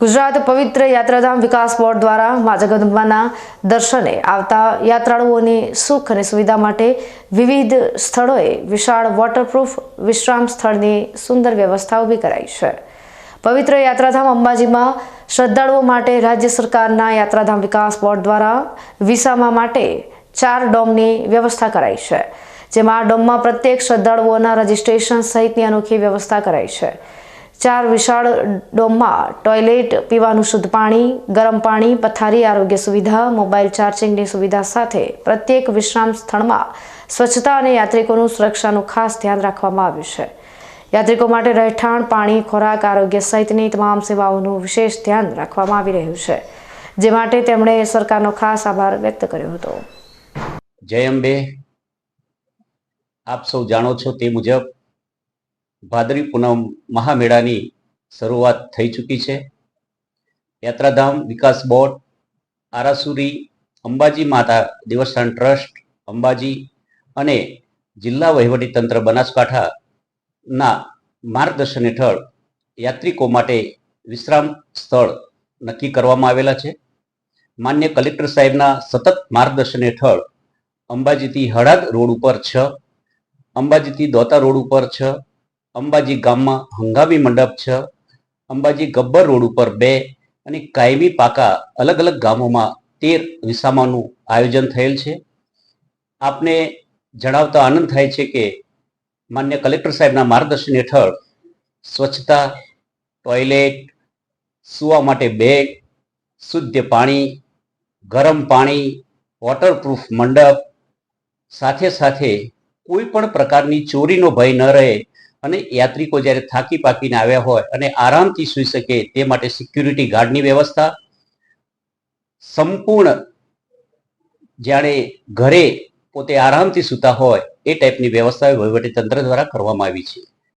ગુજરાત પવિત્ર યાત્રાધામ વિકાસ બોર્ડ દ્વારા મા જગદંબાના દર્શને આવતા યાત્રાળુઓની સુખ અને સુવિધા માટે વિવિધ સ્થળોએ વિશાળ વોટરપ્રૂફ વિશ્રામ સ્થળની સુંદર વ્યવસ્થા ઊભી કરાઈ છે. પવિત્ર યાત્રાધામ અંબાજીમાં શ્રદ્ધાળુઓ માટે રાજ્ય સરકારના યાત્રાધામ વિકાસ બોર્ડ દ્વારા વિસામા માટે ચાર ડોમની વ્યવસ્થા કરાઈ છે, જેમાં આ ડોમમાં પ્રત્યેક શ્રદ્ધાળુઓના રજિસ્ટ્રેશન સહિતની અનોખી વ્યવસ્થા કરાઈ છે. ચાર વિશાળ ડોમમાં ટોયલેટ, પીવાનું શુદ્ધ પાણી, ગરમ પાણી, પથારી, આરોગ્ય સુવિધા, મોબાઈલ ચાર્જિંગની સુવિધા સાથે પ્રત્યેક વિશ્રામ સ્થળમાં સ્વચ્છતા અને યાત્રિકોનું સુરક્ષાનું ખાસ ધ્યાન રાખવામાં આવ્યું છે. યાત્રિકો માટે રહેઠાણ, પાણી, ખોરાક, આરોગ્ય સહિતની તમામ સેવાઓનું વિશેષ ધ્યાન રાખવામાં આવી રહ્યું છે. જે માટે તેમણે સરકારનો ખાસ આભાર વ્યક્ત કર્યો હતો. જય અંબે. આપ સૌ જાણો છો તે મુજબ ભાદરી પૂનમ મહામેળાની શરૂઆત થઈ ચૂકી છે. યાત્રાધામ વિકાસ બોર્ડ, આરાસુરી, અંબાજી માતા દેવસ્થાન ટ્રસ્ટ, અંબાજી અને જિલ્લા વહીવટી તંત્ર બનાસકાંઠાના માર્ગદર્શન હેઠળ યાત્રિકો માટે વિશ્રામ સ્થળ નક્કી કરવામાં આવેલા છે. માન્ય કલેક્ટર સાહેબના સતત માર્ગદર્શન હેઠળ અંબાજીથી હળાદ રોડ ઉપર છ, અંબાજીથી દોતા રોડ ઉપર છ અંબાજી ગામમાં હંગામી મંડપ છ, અંબાજી ગબ્બર રોડ ઉપર બે અને કાયમી પાકા અલગ અલગ ગામોમાં તેર વિસામાનું આયોજન થયેલ છે. આપને જણાવતા આનંદ થાય છે કે માન્ય કલેક્ટર સાહેબના માર્ગદર્શન હેઠળ સ્વચ્છતા, ટોયલેટ, સૂવા માટે બેગ, શુદ્ધ પાણી, ગરમ પાણી, વોટરપ્રૂફ મંડપ સાથે સાથે કોઈ પણ પ્રકારની ચોરીનો ભય ન રહે અને યાત્રિકો જ્યારે થાકી પાકીને આવ્યા હોય અને આરામથી સૂઈ શકે તે માટે સિક્યુરિટી ગાર્ડની વ્યવસ્થા, સંપૂર્ણ જાણે ઘરે પોતે આરામથી સૂતા હોય એ ટાઈપની વ્યવસ્થા વહીવટી તંત્ર દ્વારા કરવામાં આવી છે.